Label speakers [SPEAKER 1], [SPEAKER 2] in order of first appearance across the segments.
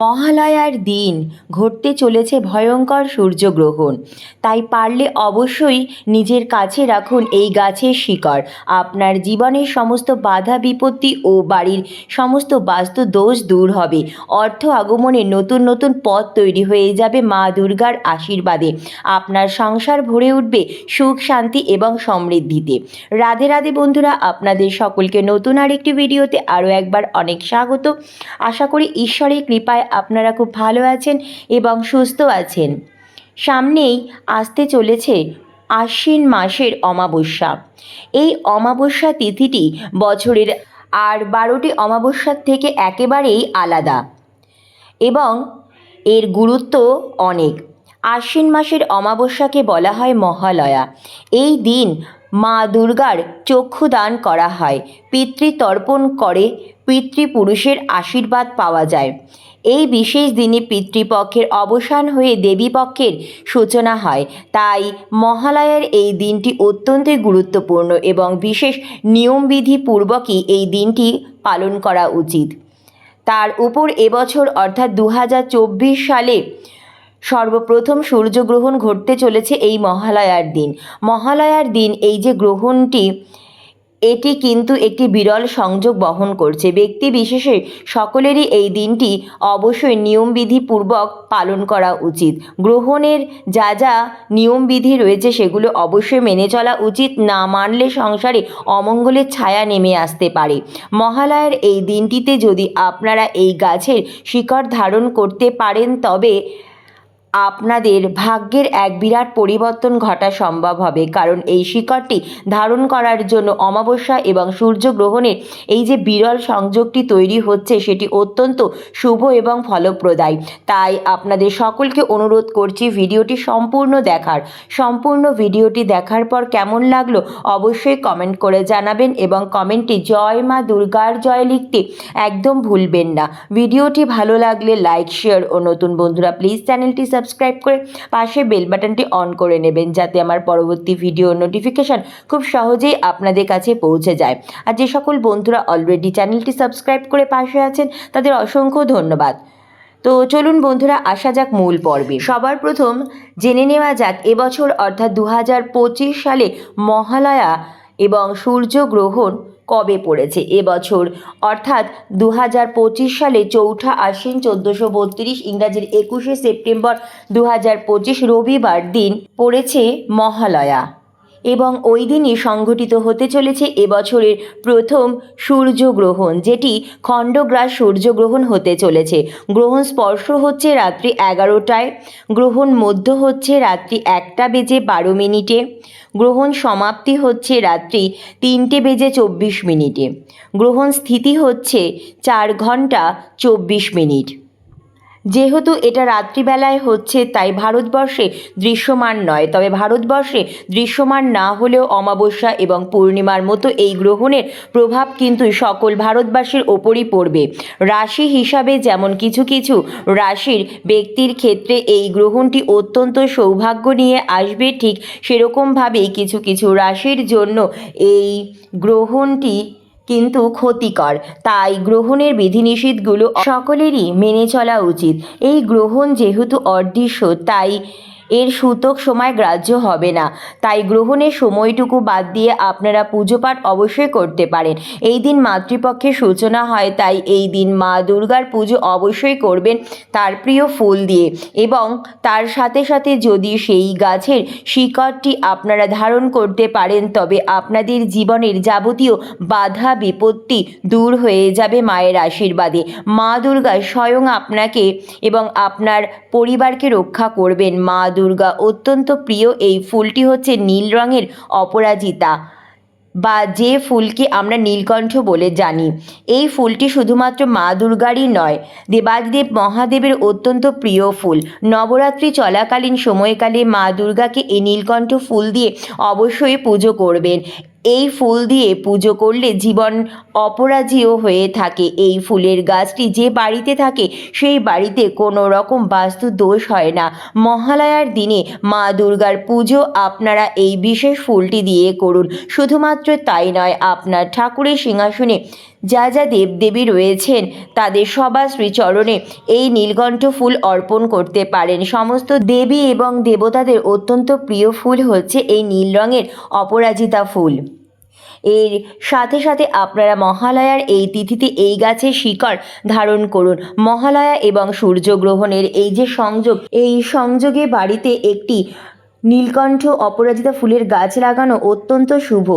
[SPEAKER 1] মহালয়ার দিন ঘটতে চলেছে ভয়ঙ্কর সূর্যগ্রহণ। তাই পারলে অবশ্যই নিজের কাছে রাখুন এই গাছের শিকড়। আপনার জীবনের সমস্ত বাধা, বিপত্তি ও বাড়ির সমস্ত বাস্তু দোষ দূর হবে। অর্থ আগমনে নতুন নতুন পথ তৈরি হয়ে যাবে মা দুর্গার আশীর্বাদে। আপনার সংসার ভরে উঠবে সুখ, শান্তি এবং সমৃদ্ধিতে। রাধে রাধে বন্ধুরা, আপনাদের সকলকে নতুন আরেকটি ভিডিওতে আরও একবার অনেক স্বাগত। আশা করি ঈশ্বরের কৃপায় আপনারা খুব ভালো আছেন এবং সুস্থ আছেন। সামনেই আসতে চলেছে আশ্বিন মাসের অমাবস্যা। এই অমাবস্যা তিথিটি বছরের আর বারোটি অমাবস্যার থেকে একেবারেই আলাদা। এবং এর গুরুত্ব অনেক। আশ্বিন মাসের অমাবস্যাকে বলা হয় মহালয়া। এই দিন মা দুর্গার চক্ষু দান করা হয়। পিতৃতর্পণ করে পিতৃপুরুষের আশীর্বাদ পাওয়া যায়। এই বিশেষ দিনে পিতৃপক্ষের অবসান হয়ে দেবীপক্ষের সূচনা হয়। তাই মহালয়ার এই দিনটি অত্যন্তই গুরুত্বপূর্ণ এবং বিশেষ নিয়মবিধি পূর্বকই এই দিনটি পালন করা উচিত। তার উপর এবছর অর্থাৎ দু হাজার চব্বিশ সালে সর্বপ্রথম সূর্যগ্রহণ ঘটতে চলেছে এই মহালয়ার দিন। মহালয়ার দিন এই যে গ্রহণটি, এটি কিন্তু একটি বিরল সংযোগ বহন করছে। ব্যক্তি বিশেষে সকলেরই এই দিনটি অবশ্যই নিয়মবিধিপূর্বক পালন করা উচিত। গ্রহণের যা যা নিয়মবিধি রয়েছে সেগুলো অবশ্যই মেনে চলা উচিত, না মানলে সংসারে অমঙ্গলের ছায়া নেমে আসতে পারে। মহালয়ার এই দিনটিতে যদি আপনারা এই গাছের শিকড় ধারণ করতে পারেন, তবে আপনাদের ভাগ্যের এক বিরাট পরিবর্তন ঘটা সম্ভব হবে। কারণ এই শিকড়টি ধারণ করার জন্য অমাবস্যা এবং সূর্যগ্রহণের এই যে বিরল সংযোগটি তৈরি হচ্ছে, সেটি অত্যন্ত শুভ এবং ফলপ্রদায়। তাই আপনাদের সকলকে অনুরোধ করছি ভিডিওটি সম্পূর্ণ দেখার। সম্পূর্ণ ভিডিওটি দেখার পর কেমন লাগল অবশ্যই কমেন্ট করে জানাবেন এবং কমেন্টে জয় মা দুর্গার জয় লিখতে একদম ভুলবেন না। ভিডিওটি ভালো লাগলে লাইক, শেয়ার ও নতুন বন্ধুরা, প্লিজ চ্যানেলটি সাবস্ক্রাইব করে পাশে বেল বাটনটি অন করে নেবেন, যাতে আমার পরবর্তী ভিডিও নোটিফিকেশান খুব সহজেই আপনাদের কাছে পৌঁছে যায়। আর যে সকল বন্ধুরা অলরেডি চ্যানেলটি সাবস্ক্রাইব করে পাশে আছেন, তাদের অসংখ্য ধন্যবাদ। তো চলুন বন্ধুরা, আসা যাক মূল পর্বে। সবার প্রথম জেনে নেওয়া যাক, এবছর অর্থাৎ দু হাজার পঁচিশ সালে মহালয়া এবং সূর্যগ্রহণ কবে পড়েছে? এবছর অর্থাৎ দু হাজার পঁচিশ সালে চৌঠা আশ্বিন চোদ্দোশো বত্রিশ, ইংরাজির একুশে সেপ্টেম্বর দু হাজার পঁচিশ রবিবার দিন পড়েছে মহালয়া। এবং ওই দিনই সংঘটিত হতে চলেছে এবছরের প্রথম সূর্যগ্রহণ, যেটি খণ্ডগ্রাস সূর্যগ্রহণ হতে চলেছে। গ্রহণ স্পর্শ হচ্ছে রাত্রি এগারোটায়, গ্রহণ মধ্য হচ্ছে রাত্রি একটা বেজে বারো মিনিটে, গ্রহণ সমাপ্তি হচ্ছে রাত্রি তিনটে বেজে চব্বিশ মিনিটে। গ্রহণ স্থিতি হচ্ছে চার ঘণ্টা চব্বিশ মিনিট। যেহেতু এটা রাত্রিবেলায় হচ্ছে, তাই ভারতবর্ষে দৃশ্যমান নয়। তবে ভারতবর্ষে দৃশ্যমান না হলেও অমাবস্যা এবং পূর্ণিমার মতো এই গ্রহণের প্রভাব কিন্তু সকল ভারতবাসীর ওপরই পড়বে। রাশি হিসাবে যেমন কিছু কিছু রাশির ব্যক্তির ক্ষেত্রে এই গ্রহণটি অত্যন্ত সৌভাগ্য নিয়ে আসবে, ঠিক সেরকমভাবেই কিছু কিছু রাশির জন্য এই গ্রহণটি কিন্তু ক্ষতিকর। তাই গ্রহণের বিধিনিষেধগুলো সকলেরই মেনে চলা উচিত। এই গ্রহণ যেহেতু অদৃশ্য তাই এর সূতক সময় গ্রাহ্য হবে না। তাই গ্রহণের সময়টুকু বাদ দিয়ে আপনারা পুজো পাঠ অবশ্যই করতে পারেন। এই দিন মাতৃপক্ষের সূচনা হয়, তাই এই দিন মা দুর্গার পুজো অবশ্যই করবেন তার প্রিয় ফুল দিয়ে। এবং তার সাথে সাথে যদি সেই গাছের শিকড়টি আপনারা ধারণ করতে পারেন, তবে আপনাদের জীবনের যাবতীয় বাধা বিপত্তি দূর হয়ে যাবে মায়ের আশীর্বাদে। মা দুর্গা স্বয়ং আপনাকে এবং আপনার পরিবারকে রক্ষা করবেন। মা দুর্গা অত্যন্ত প্রিয়। এই ফুলটি হচ্ছে নীল রঙের অপরাজিতা বা যে ফুলকে আমরা নীলকণ্ঠ বলে জানি। এই ফুলটি শুধুমাত্র মা দুর্গারই নয়, দেবাদিদেব মহাদেবের অত্যন্ত প্রিয় ফুল। নবরাত্রি চলাকালীন সময়কালে মা দুর্গাকে এই নীলকণ্ঠ ফুল দিয়ে অবশ্যই পুজো করবেন। এই ফুল দিয়ে পুজো করলে জীবন অপরাজীয় হয়ে থাকে। এই ফুলের গাছটি যে বাড়িতে থাকে, সেই বাড়িতে কোনো রকম বাস্তু দোষ হয় না। মহালয়ার দিনে মা দুর্গার পুজো আপনারা এই বিশেষ ফুলটি দিয়ে করুন। শুধুমাত্র তাই নয়, আপনার ঠাকুরের সিংহাসনে যা যা দেবদেবী রয়েছেন তাদের সবার শ্রীচরণে এই নীলকণ্ঠ ফুল অর্পণ করতে পারেন। সমস্ত দেবী এবং দেবতাদের অত্যন্ত প্রিয় ফুল হচ্ছে এই নীল রঙের অপরাজিতা ফুল। এর সাথে সাথে আপনারা মহালয়ার এই তিথিতে এই গাছের শিকড় ধারণ করুন। মহালয়া এবং সূর্যগ্রহণের এই যে সংযোগ, এই সংযোগে বাড়িতে একটি নীলকণ্ঠ অপরাজিতা ফুলের গাছ লাগানো অত্যন্ত শুভ।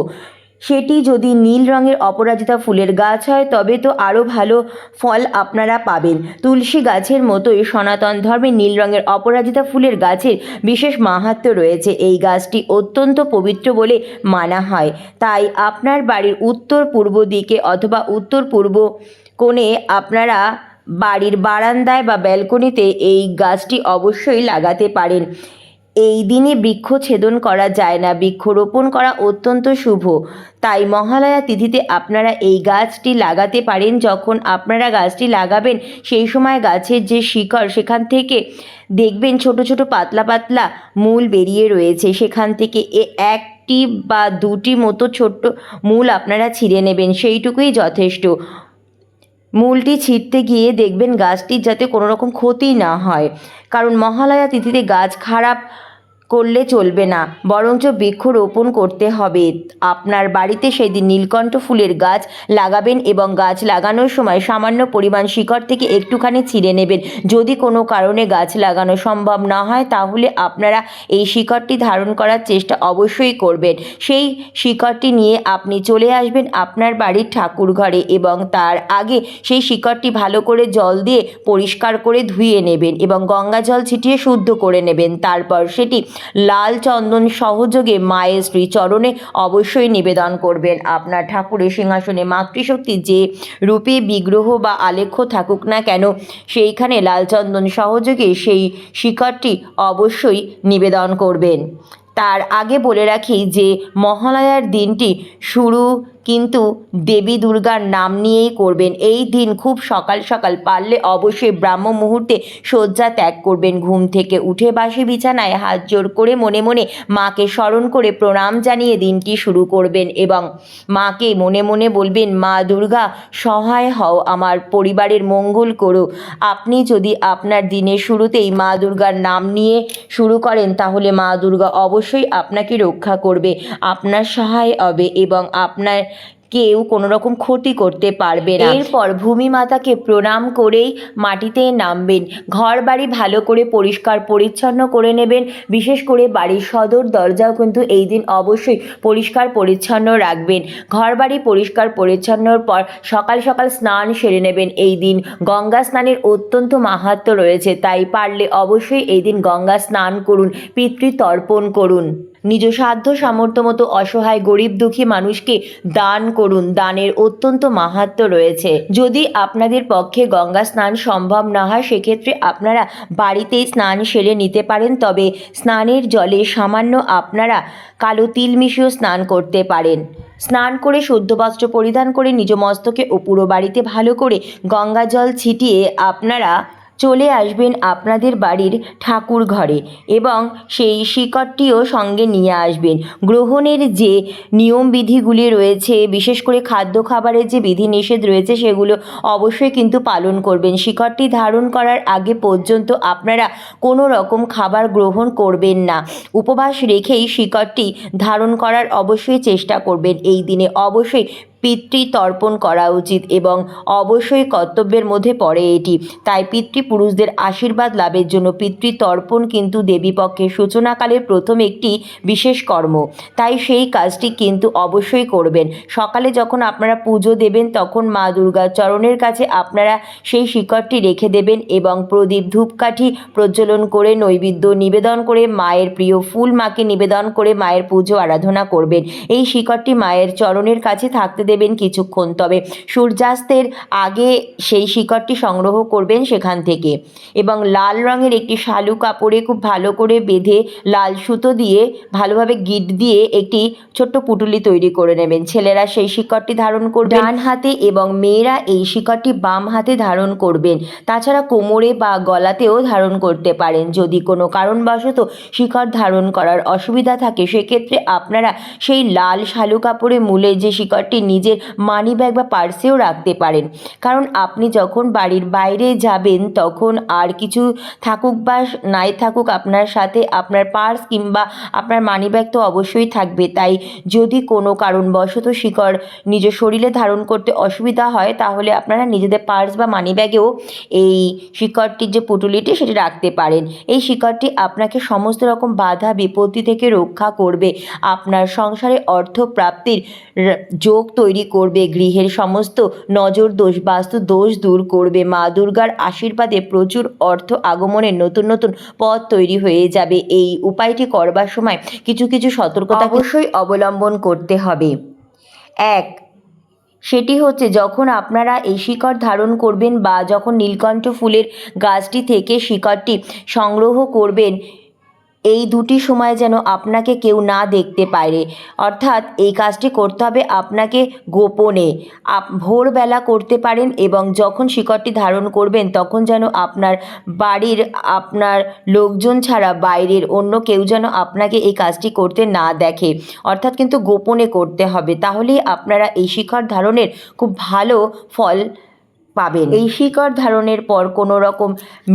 [SPEAKER 1] সেটি যদি নীল রঙের অপরাজিতা ফুলের গাছ হয়, তবে তো আরও ভালো ফল আপনারা পাবেন। তুলসী গাছের মতোই সনাতন ধর্মে নীল রঙের অপরাজিতা ফুলের গাছের বিশেষ মাহাত্ম্য রয়েছে। এই গাছটি অত্যন্ত পবিত্র বলে মানা হয়। তাই আপনার বাড়ির উত্তর পূর্ব দিকে অথবা উত্তর পূর্ব কোণে আপনারা বাড়ির বারান্দায় বা ব্যালকনিতে এই গাছটি অবশ্যই লাগাতে পারেন। এই দিনে বৃক্ষ ছেদন করা যায় না। বৃক্ষরোপণ করা অত্যন্ত শুভ। তাই মহালয়া তিথিতে আপনারা এই গাছটি লাগাতে পারেন। যখন আপনারা গাছটি লাগাবেন, সেই সময় গাছের যে শিকড়, সেখান থেকে দেখবেন ছোট ছোট পাতলা পাতলা মূল বেরিয়ে রয়েছে। সেখান থেকে এ একটি বা দুটি মতো ছোট্ট মূল আপনারা ছিঁড়ে নেবেন। সেইটুকুই যথেষ্ট। মূলটি ছিঁড়তে গিয়ে দেখবেন গাছটির যাতে কোনো রকম ক্ষতি না হয়। কারণ মহালয়া তিথিতে গাছ খারাপ করলে চলবে না। বরঞ্চ বৃক্ষ রোপণ করতে হবে। আপনার বাড়িতে সেই দিন নীলকণ্ঠ ফুলের গাছ লাগাবেন এবং গাছ লাগানোর সময় সামান্য পরিমাণ শিকড় থেকে একটুখানি ছিঁড়ে নেবেন। যদি কোনো কারণে গাছ লাগানো সম্ভব না হয়, তাহলে আপনারা এই শিকড়টি ধারণ করার চেষ্টা অবশ্যই করবেন। সেই শিকড়টি নিয়ে আপনি চলে আসবেন আপনার বাড়ির ঠাকুর ঘরে এবং তার আগে সেই শিকড়টি ভালো করে জল দিয়ে পরিষ্কার করে ধুয়ে নেবেন এবং গঙ্গা জল ছিটিয়ে শুদ্ধ করে নেবেন। তারপর সেটি লাল চন্দন সহযোগে মায়ের শ্রীচরণে অবশ্যই নিবেদন করবেন। আপনার ঠাকুরের সিংহাসনে মাতৃশক্তি যে রূপে বিগ্রহ বা আলেখ্য থাকুক না কেন, সেইখানে লাল চন্দন সহযোগে সেই শিকড়টি অবশ্যই নিবেদন করবেন। তার আগে বলে রাখি যে মহালয়ার দিনটি শুরু কিন্তু দেবী দুর্গার নাম নিয়েই করবেন। এই দিন খুব সকাল সকাল পারলে অবশ্যই ব্রাহ্ম মুহূর্তে শয্যা ত্যাগ করবেন ঘুম থেকে উঠে বাসি বিছানায় হাত জোর করে মনে মনে মাকে স্মরণ করে প্রণাম জানিয়ে দিনটি শুরু করবেন এবং মাকে মনে মনে বলবেন, মা দুর্গা, সহায় হও, আমার পরিবারের মঙ্গল করো। আপনি যদি আপনার দিনের শুরুতেই মা দুর্গার নাম নিয়ে শুরু করেন, তাহলে মা দুর্গা অবশ্যই আপনাকে রক্ষা করবে, আপনার সহায় হবে এবং আপনার কেউ কোনো রকম ক্ষতি করতে পারবে না। এরপর ভূমি মাতাকে প্রণাম করেই মাটিতে নামবেন। ঘর বাড়ি ভালো করে পরিষ্কার পরিচ্ছন্ন করে নেবেন। বিশেষ করে বাড়ির সদর দরজাও কিন্তু এই দিন অবশ্যই পরিষ্কার পরিচ্ছন্ন রাখবেন। ঘর বাড়ি পরিষ্কার পরিচ্ছন্নর পর সকাল সকাল স্নান সেরে নেবেন এই দিন। গঙ্গা স্নানের অত্যন্ত মাহাত্ম্য রয়েছে তাই পারলে অবশ্যই এই দিন গঙ্গা স্নান করুন পিতৃতর্পণ করুন। নিজ সাধ্য সামর্থ্য মতো অসহায়, গরিব, দুঃখী মানুষকে দান করুন। দানের অত্যন্ত মাহাত্ম্য রয়েছে। যদি আপনাদের পক্ষে গঙ্গা স্নান সম্ভব না হয়, সেক্ষেত্রে আপনারা বাড়িতেই স্নান সেরে নিতে পারেন। তবে স্নানের জলে সামান্য আপনারা কালো তিল মিশিয়েও স্নান করতে পারেন। স্নান করে শুদ্ধ বস্ত্র পরিধান করে নিজ মস্তকে ও পুরো বাড়িতে ভালো করে গঙ্গা জল ছিটিয়ে আপনারা চলে আসবেন আপনাদের বাড়ির ঠাকুর ঘরে এবং সেই শিকড়টিও সঙ্গে নিয়ে আসবেন। গ্রহণের যে নিয়মবিধিগুলি রয়েছে, বিশেষ করে খাদ্য খাবারের যে বিধিনিষেধ রয়েছে, সেগুলো অবশ্যই কিন্তু পালন করবেন। শিকড়টি ধারণ করার আগে পর্যন্ত আপনারা কোনো রকম খাবার গ্রহণ করবেন না। উপবাস রেখেই শিকড়টি ধারণ করার অবশ্যই চেষ্টা করবেন। এই দিনে অবশ্যই পিতৃতর্পণ করা উচিত এবং অবশ্যই কর্তব্যের মধ্যে পড়ে এটি। তাই পিতৃপুরুষদের আশীর্বাদ লাভের জন্য পিতৃতর্পণ কিন্তু দেবীপক্ষের সূচনাকালের প্রথম একটি বিশেষ কর্ম। তাই সেই কাজটি কিন্তু অবশ্যই করবেন। সকালে যখন আপনারা পুজো দেবেন, তখন মা দুর্গার চরণের কাছে আপনারা সেই শিকড়টি রেখে দেবেন এবং প্রদীপ ধূপকাঠি প্রজ্বলন করে, নৈবেদ্য নিবেদন করে, মায়ের প্রিয় ফুল মাকে নিবেদন করে, মায়ের পুজো আরাধনা করবেন। এই শিকড়টি মায়ের চরণের কাছে থাকতে দেবেন কিছুক্ষণ। তবে সূর্যাস্তের আগে সেই শিকড়টি সংগ্রহ করবেন সেখান থেকে। এবং লাল রঙের একটি শালু কাপড়ে খুব ভালো করে বেঁধে লাল সুতো দিয়ে ভালোভাবে গিট দিয়ে একটি ছোট্ট পুটুলি তৈরি করে নেবেন। ছেলেরা সেই শিকড়টি ধারণ করবেন। ডান হাতে এবং মেয়েরা এই শিকড়টি বাম হাতে ধারণ করবেন। তাছাড়া কোমরে বা গলাতেও ধারণ করতে পারেন। যদি কোনো কারণবশত শিকড় ধারণ করার অসুবিধা থাকে, সেক্ষেত্রে আপনারা সেই লাল শালু কাপড়ে মূলে যে শিকড়টি নিজের মানি ব্যাগ বা পার্সেও রাখতে পারেন। কারণ আপনি যখন বাড়ির বাইরে যাবেন, তখন আর কিছু থাকুক বা নাই থাকুক আপনার সাথে আপনার পার্স কিংবা আপনার মানি ব্যাগ তো অবশ্যই থাকবে। তাই যদি কোনো কারণবশত শিকড় নিজ শরীরে ধারণ করতে অসুবিধা হয়, তাহলে আপনারা নিজেদের পার্স বা মানি ব্যাগেও এই শিকড়টির যে পুটুলিটি সেটি রাখতে পারেন। এই শিকড়টি আপনাকে সমস্ত রকম বাধা, বিপত্তি থেকে রক্ষা করবে। আপনার সংসারে অর্থ প্রাপ্তির যোগ তৈরি করবে। গৃহের সমস্ত নজর দোষ বাস্তু দোষ দূর করবে। মা দুর্গার আশীর্বাদে প্রচুর অর্থ আগমনের নতুন নতুন পথ তৈরি হয়ে যাবে। এই উপায়টি করবার সময় কিছু কিছু সতর্কতা অবশ্যই অবলম্বন করতে হবে। এক সেটি হচ্ছে যখন আপনারা এই শিকড় ধারণ করবেন বা যখন নীলকণ্ঠ ফুলের গাছটি থেকে শিকড়টি সংগ্রহ করবেন এই দুটি সময় যেন আপনাকে কেউ না দেখতে পারে। অর্থাৎ এই কাজটি করতে হবে আপনাকে গোপনে। আপ, ভোরবেলা করতে পারেন এবং যখন শিকড়টি ধারণ করবেন তখন যেন আপনার বাড়ির আপনার লোকজন ছাড়া বাইরের অন্য কেউ যেন আপনাকে এই কাজটি করতে না দেখে। অর্থাৎ কিন্তু গোপনে করতে হবে। তাহলেই আপনারা এই শিকড় ধারণের খুব ভালো ফল পাবেন। এই শিকড় ধারণের পর কোনো রকম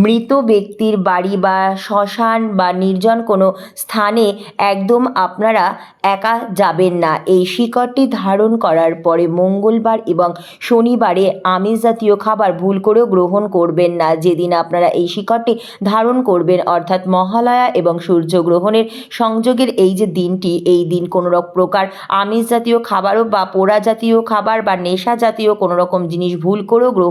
[SPEAKER 1] মৃত ব্যক্তির বাড়ি বা শ্মশান বা নির্জন কোনো স্থানে একদম আপনারা একা যাবেন না। এই শিকড়টি ধারণ করার পরে মঙ্গলবার এবং শনিবারে আমিষ জাতীয় খাবার ভুল করেও গ্রহণ করবেন না। যেদিন আপনারা এই শিকড়টি ধারণ করবেন, অর্থাৎ মহালয়া এবং সূর্যগ্রহণের সংযোগের এই যে দিনটি, এই দিন কোনো রক প্রকার আমিষ জাতীয় খাবারও বা পোড়া জাতীয় খাবার বা নেশা জাতীয় কোনো রকম জিনিস ভুল করেও গ্রহণ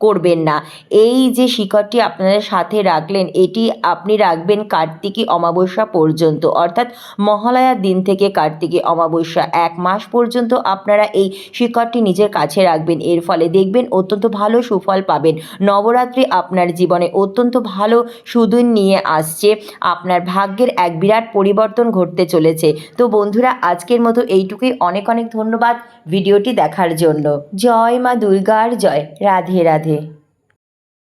[SPEAKER 1] করবেন না। এই যে শিকড়টি আপনাদের সাথে রাখলেন, এটি আপনি রাখবেন কার্তিকী অমাবস্যা পর্যন্ত। অর্থাৎ মহালয়ার দিন থেকে কার্তিকী অমাবস্যা এক মাস পর্যন্ত আপনারা এই শিকড়টি নিজের কাছে রাখবেন। এর ফলে দেখবেন অত্যন্ত ভালো সুফল পাবেন। নবরাত্রি আপনার জীবনে অত্যন্ত ভালো সুদিন নিয়ে আসছে। আপনার ভাগ্যের এক বিরাট পরিবর্তন ঘটতে চলেছে। তো বন্ধুরা, আজকের মতো এইটুকুই। অনেক অনেক ধন্যবাদ ভিডিওটি দেখার জন্য। জয় মা দুর্গার জয়। রাধে রাধে।